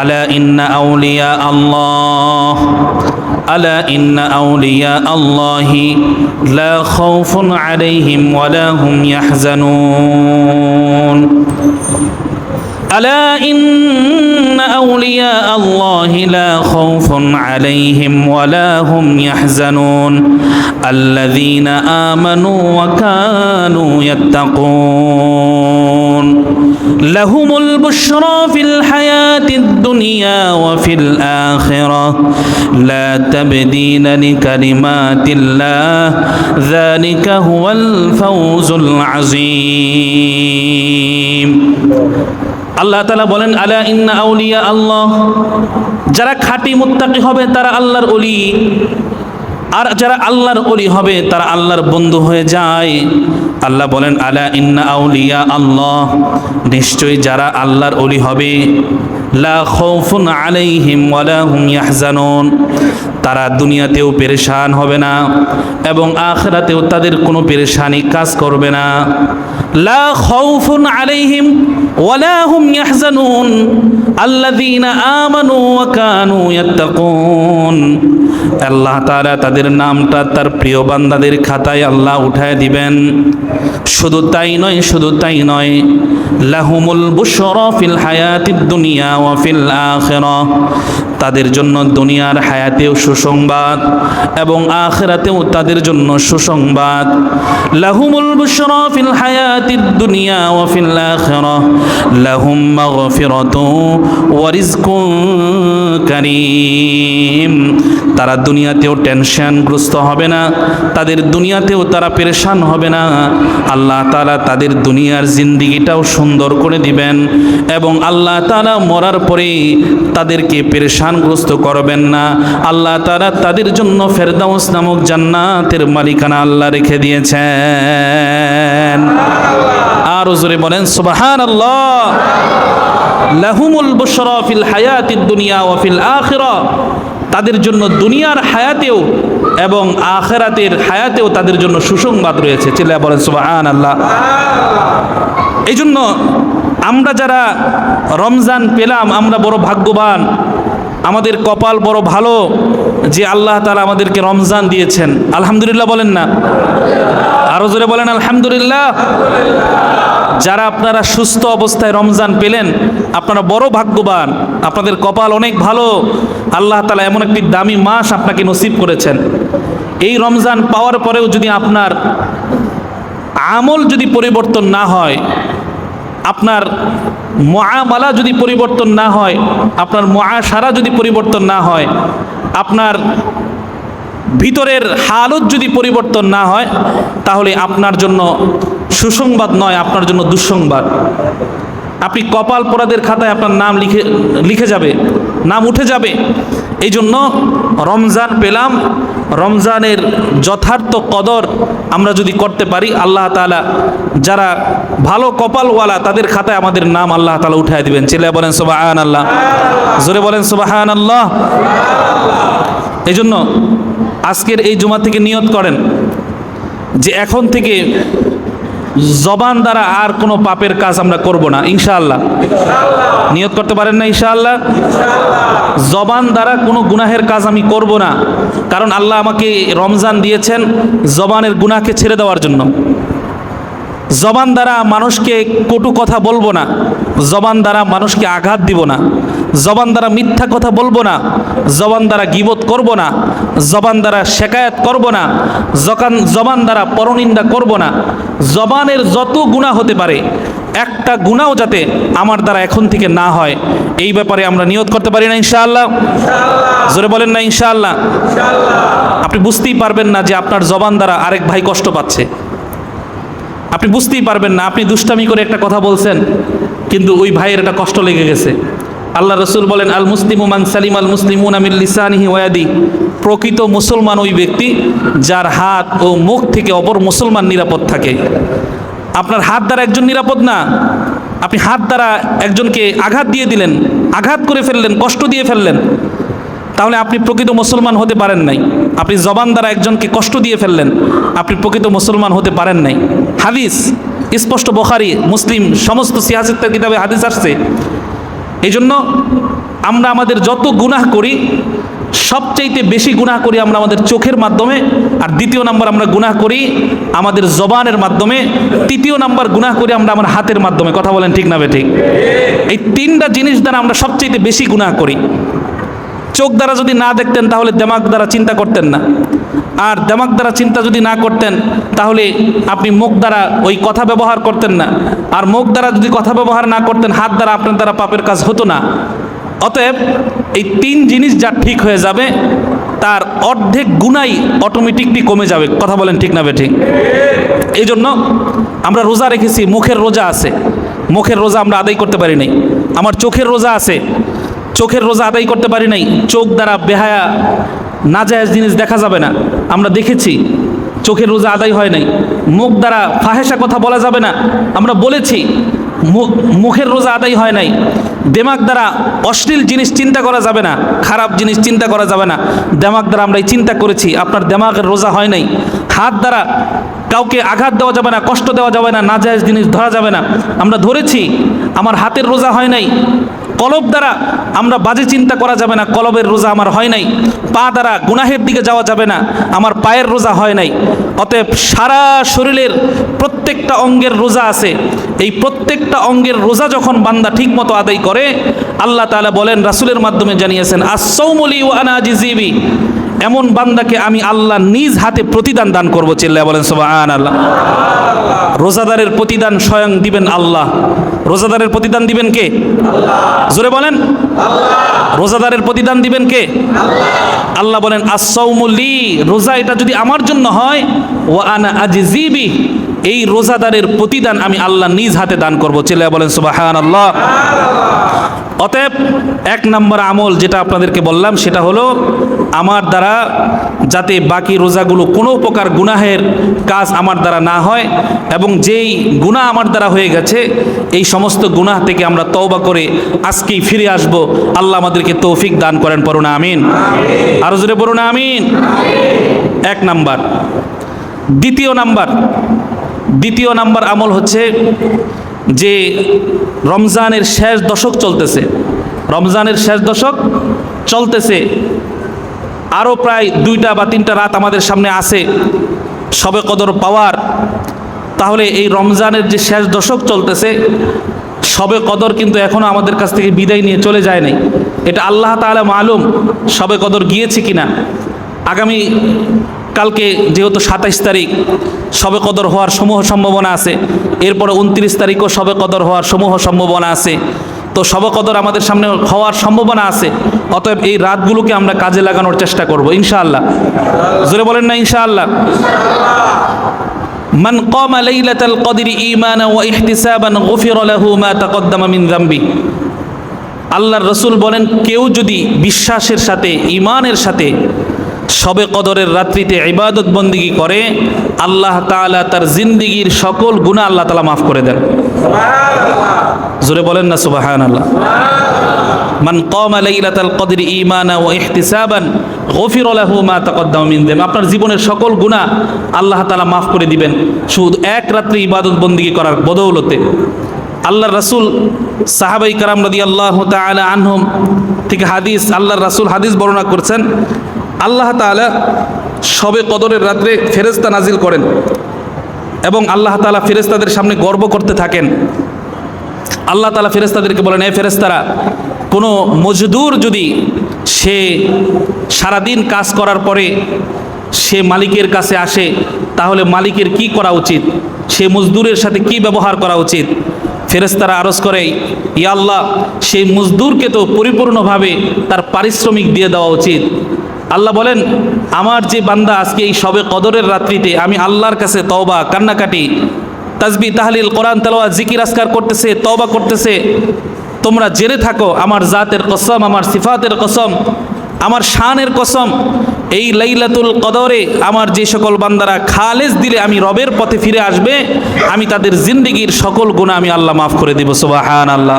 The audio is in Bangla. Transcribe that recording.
ألا إن أولياء الله ألا إن أولياء الله لا خوف عليهم ولا هم يحزنون. ألا إن أولياء الله لا خوف عليهم ولا هم يحزنون. الذين آمنوا وكانوا يتقون. لهم البشرى في الحياة الدنيا وفي الآخرة. لا تبديل لكلمات الله. ذلك هو الفوز العظيم. আল্লাহ তালা বলেন, আলা ইন্না আউলিয়া আল্লাহ। যারা খাঁটি মুত্তাকি হবে, তারা আল্লাহর অলি আর যারা আল্লাহর অলি হবে, তারা আল্লাহর বন্ধু হয়ে যায়। আল্লাহ বলেন, আলা ইন্না আউলিয়া আল্লাহ। নিশ্চয়ই যারা আল্লাহর অলি হবে, লা খৌফুন আলাইহিম ওয়ালা হুম ইয়াহজানুন। তারা দুনিয়াতেও পেরেশান হবে না এবং আখরাতেও তাদের কোনো পেরেশানি কাজ করবে না। লা খৌফুন আলাইহিম ওয়ালা হুম ইয়াহজানুন। আল্লাযীনা আমানু ওয়া কানু ইয়াত্তাকুন। আল্লাহ তাআলা তাদের নামটা তার প্রিয় বান্দাদের খাতায় আল্লাহ উঠায় দিবেন। শুধু তাই নয়, শুধু তাই নয়, লাহুমুল বুশরা ফিল হায়াতিদ দুনিয়া ওয়া ফিল আখিরাহ তাদের জন্য দুনিয়ার হায়াতেও সুসংবাদ এবং আখিরাতেও তাদের জন্য সুসংবাদ। লাহুমুল বুশরা ফিল হায়াতিদ দুনিয়া ওয়া ফিল আখিরাহ লাহুম মাগফিরাতু ওয়া রিজকুন কারীম। তারা দুনিয়াতেও টেনশনগ্রস্ত হবে না, তাদের দুনিয়াতেও তারা পেরেশান হবে না। আল্লাহ তাআলা তাদের দুনিয়ার জিন্দিগিটাও সুন্দর করে দিবেন এবং আল্লাহ তাআলা মরার পরে তাদেরকে পেরেশানগ্রস্ত করবেন না। আল্লাহ তাআলা তাদের জন্য ফেরদাউস নামক জান্নাতের মালিকানা আল্লাহ রেখে দিয়েছেন। আর জোরে বলেন সুবাহান আল্লাহ লাহুমুল বুশরা ফিল হায়াতিদ দুনিয়া ওয়া ফিল আখিরা। তাদের জন্য দুনিয়ার হায়াতেও এবং আখেরাতের হায়াতেও তাদের জন্য সুসংবাদ রয়েছে। চিল্লা বলেন সুবাহান আল্লাহ এই জন্য আমরা যারা রমজান পেলাম, আমরা বড় ভাগ্যবান। আমাদের কপাল বড় ভালো যে আল্লাহ তালা আমাদেরকে রমজান দিয়েছেন। আলহামদুলিল্লাহ বলেন না। আরও জোরে বলেন, আলহামদুলিল্লাহ। যারা আপনারা সুস্থ অবস্থায় রমজান পেলেন, আপনারা বড় ভাগ্যবান। আপনাদের কপাল অনেক ভালো। আল্লাহ তালা এমন একটি দামি মাস আপনাকে নসিব করেছেন। এই রমজান পাওয়ার পরেও যদি আপনার আমল যদি পরিবর্তন না হয়, আপনার মহামালা যদি পরিবর্তন না হয়, আপনার মহাসারা যদি পরিবর্তন না হয়, আপনার ভিতরের হালত যদি পরিবর্তন না হয়, তাহলে আপনার জন্য সুসংবাদ নয়, আপনার জন্য দুঃসংবাদ। আপনি কপাল পরাদের খাতায় আপনার নাম লিখে লিখে যাবে, নাম উঠে যাবে। এই জন্য রমজান পেলাম, রমজানের যথার্থ কদর আমরা যদি করতে পারি, আল্লাহ তালা যারা ভালো কপালওয়ালা, তাদের খাতায় আমাদের নাম আল্লাহ তালা উঠায় দিবেন। ছেলে বলেন সোবাহান আল্লাহ জোরে বলেন সোবাহান আল্লাহ এই জন্য আজকের এই জুমা থেকে নিয়ত করেন যে এখন থেকে জবান দ্বারা আর কোনো পাপের কাজ আমরা করব না, ইনশাআল্লাহ। নিয়ত করতে পারেন না, ইনশাআল্লাহ? জবান দ্বারা কোনো গুনাহের কাজ আমি করব না, কারণ আল্লাহ আমাকে রমজান দিয়েছেন জবানের গুনাহকে ছেড়ে দেওয়ার জন্য। জবান দ্বারা মানুষকে কটু কথা বলব না, জবান দ্বারা মানুষকে আঘাত দিব না, জবান দ্বারা মিথ্যা কথা বলব না, জবান দ্বারা গিবত করব না, জবান দ্বারা শেকায়াত করব না, জকান জবান দ্বারা পরনিন্দা করব না। জবানের যত গুণা হতে পারে, একটা গুণাও যাতে আমার দ্বারা এখন থেকে না হয়, এই ব্যাপারে আমরা নিয়ত করতে পারি না ইনশাআল্লাহ। জোরে বলেন না ইনশাআল্লাহ। আপনি বুঝতেই পারবেন না যে আপনার জবান দ্বারা আরেক ভাই কষ্ট পাচ্ছে। আপনি বুঝতেই পারবেন না, আপনি দুষ্টামি করে একটা কথা বলছেন, কিন্তু ওই ভাইয়ের একটা কষ্ট লেগে গেছে। আল্লাহ রসুল বলেন, আল মুসলিমু মান সালিম, আল মুসলিমুন আমিল লিসানিহি ওয়াদি প্রকৃত মুসলমান ওই ব্যক্তি যার হাত ও মুখ থেকে অপর মুসলমান নিরাপদ থাকে। আপনার হাত দ্বারা একজন নিরাপদ না। আপনি হাত দ্বারা একজনকে আঘাত দিয়ে দিলেন, আঘাত করে ফেললেন, কষ্ট দিয়ে ফেললেন। তাহলে আপনি প্রকৃত মুসলমান হতে পারেন নাই। আপনি জবান দ্বারা একজনকে কষ্ট দিয়ে ফেললেন, আপনি প্রকৃত মুসলমান হতে পারেন নাই। হাদিস, স্পষ্ট বখারি, মুসলিম, সমস্ত সিয়াসিত্তের কিতাবে হাদিস আসছে। এই জন্য আমরা আমাদের যত গুনাহ করি, সবচাইতে বেশি গুনাহ করি আমরা আমাদের চোখের মাধ্যমে, আর দ্বিতীয় নাম্বার আমরা গুনাহ করি আমাদের জবানের মাধ্যমে, তৃতীয় নাম্বার গুনাহ করি আমরা আমার হাতের মাধ্যমে। কথা বলেন ঠিক না বে ঠিক? এই তিনটা জিনিস দ্বারা আমরা সবচাইতে বেশি গুনাহ করি। চোখ দ্বারা যদি না দেখতেন, তাহলে দেমাগ দ্বারা চিন্তা করতেন না। আর দেমাগ দ্বারা চিন্তা যদি না করতেন, তাহলে আপনি মুখ দ্বারা ওই কথা ব্যবহার করতেন না। আর মুখ দ্বারা যদি কথা ব্যবহার না করতেন, হাত দ্বারা আপনার দ্বারা পাপের কাজ হতো না। অতএব এই তিন জিনিস যা ঠিক হয়ে যাবে, তার অর্ধেক গুণাই অটোমেটিকলি কমে যাবে। কথা বলেন ঠিক না বে ঠিক এই জন্য আমরা রোজা রেখেছি, মুখের রোজা আছে। মুখের রোজা আমরা আদায় করতে পারি নাই। আমার চোখের রোজা আছে। চোখের রোজা আদায় করতে পারি নাই, চোখ দ্বারা বেহায়া, নাজায়েজ জিনিস দেখা যাবে না। আমরা দেখেছি, চোখের রোজা আদায় হয় নাই, মুখ দ্বারা ফাহেসা কথা বলা যাবে না। আমরা বলেছি মুখের রোজা আদায় হয় নাই, দেমাগ দ্বারা অশ্লীল জিনিস চিন্তা করা যাবে না, খারাপ জিনিস চিন্তা করা যাবে না। দেমাগ দ্বারা আমরা এই চিন্তা করেছি, আপনার দেমাগের রোজা হয় নাই। হাত দ্বারা কাউকে আঘাত দেওয়া যাবে না, কষ্ট দেওয়া যাবে না, নাজায়েজ জিনিস ধরা যাবে না। আমরা ধরেছি, আমার হাতের রোজা হয় নাই কলব দ্বারা আমরা বাজে চিন্তা করা যাবে না, কলবের রোজা আমার হয় নাই। পা দ্বারা গুনাহের দিকে যাওয়া যাবে না, আমার পায়ের রোজা হয় নাই। অতএব সারা শরীরের প্রত্যেকটা অঙ্গের রোজা আছে। এই প্রত্যেকটা অঙ্গের রোজা যখন বান্দা ঠিকমতো আদায় করে, আল্লাহ তালা বলেন, রাসুলের মাধ্যমে জানিয়েছেন আসৌমলি ও আনাজিবি এমন বান্দাকে আমি আল্লাহ নিজ হাতে প্রতিদান দান করব চিল্লা বলেন সোবাহান আল্লাহ রোজাদারের প্রতিদান স্বয়ং দিবেন আল্লাহ। রোজাদারের প্রতিদান দিবেন কে? জোরে বলেন। রোজাদারের প্রতিদান দিবেন কে? আল্লাহ। বলেন আসৌমুলি রোজা এটা যদি আমার জন্য হয় ও আনা আজিবি এই রোজাদারের প্রতিদান আমি আল্লাহ নিজ হাতে দান করব। চিল্লা বলেন সুবাহান আল্লাহ অতএব এক নম্বর আমল যেটা আপনাদেরকে বললাম, সেটা হলো আমার দ্বারা যাতে বাকি রোজাগুলো কোনো প্রকার গুনাহের কাজ আমার দ্বারা না হয় এবং যেই গুনাহ আমার দ্বারা হয়ে গেছে, এই সমস্ত গুনাহ থেকে আমরা তওবা করে আজকেই ফিরে আসব। আল্লাহ আমাদেরকে তৌফিক দান করেন, পড়ুন, আমিন। আরও জোরে পড়ুন, আমিন। এক নাম্বার। দ্বিতীয় নাম্বার। দ্বিতীয় নাম্বার আমল হচ্ছে যে রমজানের শেষ দশক চলতেছে। রমজানের শেষ দশক চলতেছে। আরও প্রায় দুইটা বা তিনটা রাত আমাদের সামনে আছে সবে কদর পাওয়ার। তাহলে এই রমজানের যে শেষ দশক চলতেছে, সবে কদর কিন্তু এখনও আমাদের কাছ থেকে বিদায় নিয়ে চলে যায় নাই। এটা আল্লাহ তাআলা মালুম সবে কদর গিয়েছে কিনা। আগামী কালকে যেহেতু সাতাইশ তারিখ সবে কদর হওয়ার সমূহ সম্ভাবনা আছে, এরপরে উনত্রিশ তারিখও সবে কদর হওয়ার সমূহ সম্ভাবনা আছে। তো সবে কদর আমাদের সামনে হওয়ার সম্ভাবনা আছে, অতএব এই রাতগুলোকে আমরা কাজে লাগানোর চেষ্টা করব, ইনশাআল্লাহ। জোরে বলেন না, ইনশাআল্লাহ। মান কমা লাইলাতাল কদর ঈমানা ওয়া ইহতিসাবান গুফিরা লাহু মা তাকদ্দামা মিন যামবি। আল্লাহর রসুল বলেন, কেউ যদি বিশ্বাসের সাথে ইমানের সাথে সবে কদরের রাত্রিতে ইবাদত বন্দিগি করে আল্লাহ তাআলা তার জিন্দিগির সকল গুনাহ আল্লাহ তালা মাফ করে দেন। জোরে বলেন না সুবাহান আল্লাহ মান কমা লাইলাতাল কদরি ঈমানা ওয়া ইহতিসাবান গফির লাহু মা তাকদ্দামা মিন যাম আপনার জীবনের সকল গুনাহ আল্লাহ তাআলা মাফ করে দিবেন। শুধু এক রাত্রি ইবাদত বন্দিগি করার বদৌলতে। আল্লাহর রাসূল সাহাবাই কারাম রাদিয়াল্লাহু তাআলা আনহুম থেকে হাদিস আল্লাহর রাসুল হাদিস বর্ণনা করছেন আল্লাহ তাআলা সবে কদরের রাত্রে ফেরেশতা নাজিল করেন এবং আল্লাহ তাআলা ফেরেস্তাদের সামনে গর্ব করতে থাকেন। আল্লাহ তালা ফেরেস্তাদেরকে বলেন, এ ফেরেস্তারা কোনো মজদুর যদি সে সারাদিন কাজ করার পরে সে মালিকের কাছে আসে, তাহলে মালিকের কি করা উচিত? সে মজদুরের সাথে কি ব্যবহার করা উচিত? ফেরেস্তারা আরজ করে, ইয়া আল্লাহ, সেই মজদুরকে তো পরিপূর্ণভাবে তার পারিশ্রমিক দিয়ে দেওয়া উচিত। আল্লাহ বলেন, আমার যে বান্দা আজকে এই সবে কদরের রাত্রিতে আমি আল্লাহর কাছে তওবা, কান্নাকাটি, তাজবি, তাহলিল, কোরআন তেলাওয়া জিকির আসকার করতেছে, তওবা করতেছে, তোমরা জেনে থাকো, আমার জাতের কসম, আমার সিফাতের কসম, আমার শানের কসম, এই লাইলাতুল কদরে আমার যে সকল বান্দারা খালেজ দিলে আমি রবের পথে ফিরে আসবে, আমি তাদের জিন্দিগির সকল গুণা আমি আল্লাহ মাফ করে দিব সুবাহান আল্লাহ